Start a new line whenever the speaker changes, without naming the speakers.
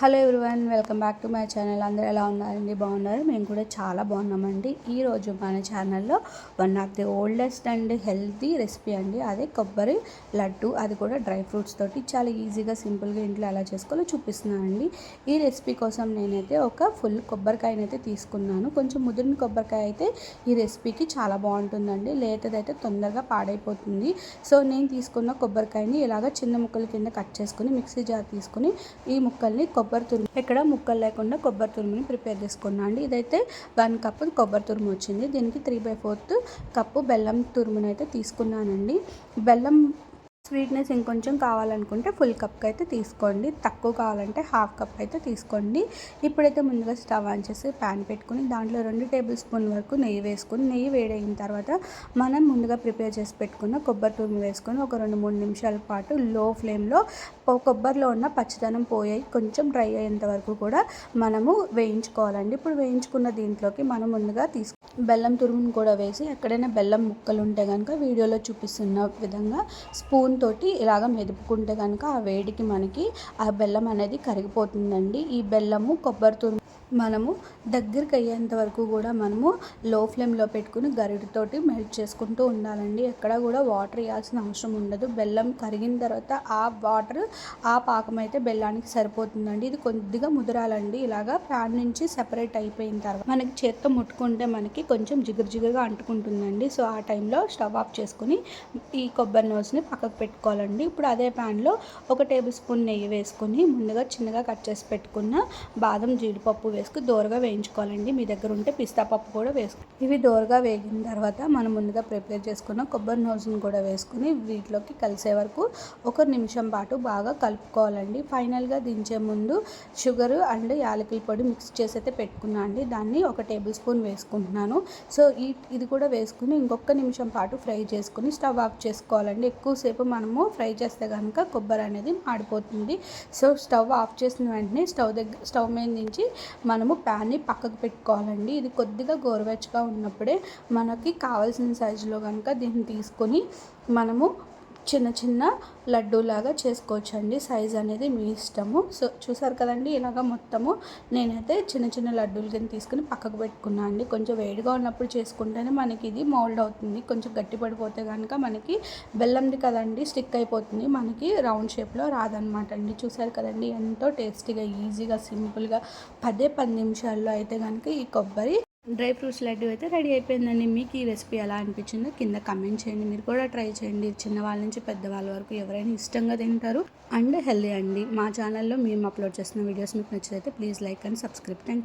Hello everyone welcome back to my channel. అందరూ ఎలా ఉన్నారండి? బాగున్నారు? మేము కూడా చాలా బాగున్నామండి. ఈరోజు మన ఛానల్లో one of the oldest and healthy recipe అండి. అదే కొబ్బరి లడ్డు. అది కూడా డ్రై ఫ్రూట్స్ తోటి చాలా ఈజీగా సింపుల్గా ఇంట్లో ఎలా చేసుకోవాలో చూపిస్తున్నానండి. ఈ రెసిపీ కోసం నేనైతే ఒక ఫుల్ కొబ్బరికాయనైతే తీసుకున్నాను. కొంచెం ముదిరిన కొబ్బరికాయ అయితే ఈ రెసిపీకి చాలా బాగుంటుందండి. లేతదైతే తొందరగా పాడైపోతుంది. సో నేను తీసుకున్న కొబ్బరికాయని ఇలాగ చిన్న ముక్కల కింద కట్ చేసుకుని మిక్సీ జార్ తీసుకుని ఈ ముక్కల్ని కొబ్బరి కొబ్బరి తురుము. ఇక్కడ ముక్కలు లేకుండా కొబ్బరి తురుముని ప్రిపేర్ చేసుకున్నాను అండి. ఇదైతే వన్ కప్ కొబ్బరి తురుము వచ్చింది. దీనికి త్రీ బై ఫోర్త్ కప్పు బెల్లం తురుమునైతే అయితే తీసుకున్నానండి. బెల్లం స్వీట్నెస్ ఇంకొంచెం కావాలనుకుంటే ఫుల్ కప్కి అయితే తీసుకోండి. తక్కువ కావాలంటే హాఫ్ కప్ అయితే తీసుకోండి. ఇప్పుడైతే ముందుగా స్టవ్ ఆన్ చేసి ప్యాన్ పెట్టుకుని దాంట్లో రెండు టేబుల్ స్పూన్ వరకు నెయ్యి వేసుకుని నెయ్యి వేడైన తర్వాత మనం ముందుగా ప్రిపేర్ చేసి పెట్టుకున్న కొబ్బరి తురుము వేసుకొని ఒక రెండు మూడు నిమిషాల పాటు లో ఫ్లేమ్లో కొబ్బరిలో ఉన్న పచ్చదనం పోయాయి కొంచెం డ్రై అయ్యేంత వరకు కూడా మనము వేయించుకోవాలండి. ఇప్పుడు వేయించుకున్న దీంట్లోకి మనం ముందుగా తీసుకు బెల్లం తురుమును కూడా వేసి ఎక్కడైనా బెల్లం ముక్కలు ఉంటే కనుక వీడియోలో చూపిస్తున్న విధంగా స్పూన్ తోటి ఇలాగ మెదుపుకుంటే కనుక ఆ వేడికి మనకి ఆ బెల్లం అనేది కరిగిపోతుందండి. ఈ బెల్లము కొబ్బరి తురుము మనము దగ్గరికి అయ్యేంత వరకు కూడా మనము లో ఫ్లేమ్లో పెట్టుకుని గరిటతోటి మెల్ట్ చేసుకుంటూ ఉండాలండి. ఎక్కడ కూడా వాటర్ వేయాల్సిన అవసరం ఉండదు. బెల్లం కరిగిన తర్వాత ఆ వాటర్ ఆ పాకం అయితే బెల్లానికి సరిపోతుందండి. ఇది కొద్దిగా ముదరాలండి. ఇలాగా ప్యాన్ నుంచి సెపరేట్ అయిపోయిన తర్వాత మనకి చేత్తో ముట్టుకుంటే మనకి కొంచెం జిగురు జిగురుగా అంటుకుంటుందండి. సో ఆ టైంలో స్టవ్ ఆఫ్ చేసుకుని ఈ కొబ్బరి నోస్ని పక్కకు పెట్టుకోవాలండి. ఇప్పుడు అదే ప్యాన్లో ఒక టేబుల్ స్పూన్ నెయ్యి వేసుకొని ముందుగా చిన్నగా కట్ చేసి పెట్టుకున్న బాదం జీడిపప్పు వేసుకు దోరగా వేయించుకోవాలండి. మీ దగ్గర ఉంటే పిస్తా పప్పు కూడా వేసుకో. ఇవి దోరగా వేగిన తర్వాత మనం ముందుగా ప్రిపేర్ చేసుకున్న కొబ్బరి నోజును కూడా వేసుకుని వీటిలోకి కలిసే వరకు ఒక నిమిషం పాటు బాగా కలుపుకోవాలండి. ఫైనల్గా దించే ముందు షుగర్ అండ్ యాలకుల పొడి మిక్స్ చేసి అయితే పెట్టుకున్నా అండి. దాన్ని ఒక టేబుల్ స్పూన్ వేసుకుంటున్నాను. సో ఈ ఇది కూడా వేసుకుని ఇంకొక నిమిషం పాటు ఫ్రై చేసుకుని స్టవ్ ఆఫ్ చేసుకోవాలండి. ఎక్కువసేపు మనము ఫ్రై చేస్తే కనుక కొబ్బరి అనేది మాడిపోతుంది. సో స్టవ్ ఆఫ్ చేసిన వెంటనే స్టవ్ దగ్గర స్టవ్ మీద నుంచి మనము ప్యాన్ని పక్కకు పెట్టుకోవాలండి. ఇది కొద్దిగా గోరువెచ్చగా ఉన్నప్పుడే మనకి కావాల్సిన సైజులో కనుక దీన్ని తీసుకొని మనము చిన్న చిన్న లడ్డూలాగా చేసుకోవచ్చండి. సైజ్ అనేది మీ ఇష్టము. సో చూసారు కదండి ఇలాగ మొత్తము నేనైతే చిన్న చిన్న లడ్డూలు కింద తీసుకుని పక్కకు పెట్టుకున్నాను అండి. కొంచెం వేడిగా ఉన్నప్పుడు చేసుకుంటేనే మనకి ఇది మోల్డ్ అవుతుంది. కొంచెం గట్టి పడిపోతే కనుక మనకి బెల్లంది కదండి స్టిక్ అయిపోతుంది. మనకి రౌండ్ షేప్లో రాదనమాట అండి. చూసారు కదండి ఎంతో టేస్టీగా ఈజీగా సింపుల్గా పదే పది నిమిషాల్లో అయితే కనుక ఈ కొబ్బరి డ్రై ఫ్రూట్స్ లడ్డు అయితే రెడీ అయిపోయిందండి. మీకు ఈ రెసిపీ ఎలా అనిపించిందో కింద కమెంట్ చేయండి. మీరు కూడా ట్రై చేయండి. చిన్నవాళ్ళ నుంచి పెద్దవాళ్ళ వరకు ఎవరైనా ఇష్టంగా తింటారు అండ్ హెల్దీ అండి. మా ఛానల్లో మేము అప్లోడ్ చేస్తున్న వీడియోస్ మీకు నచ్చితే please like and subscribe. Thank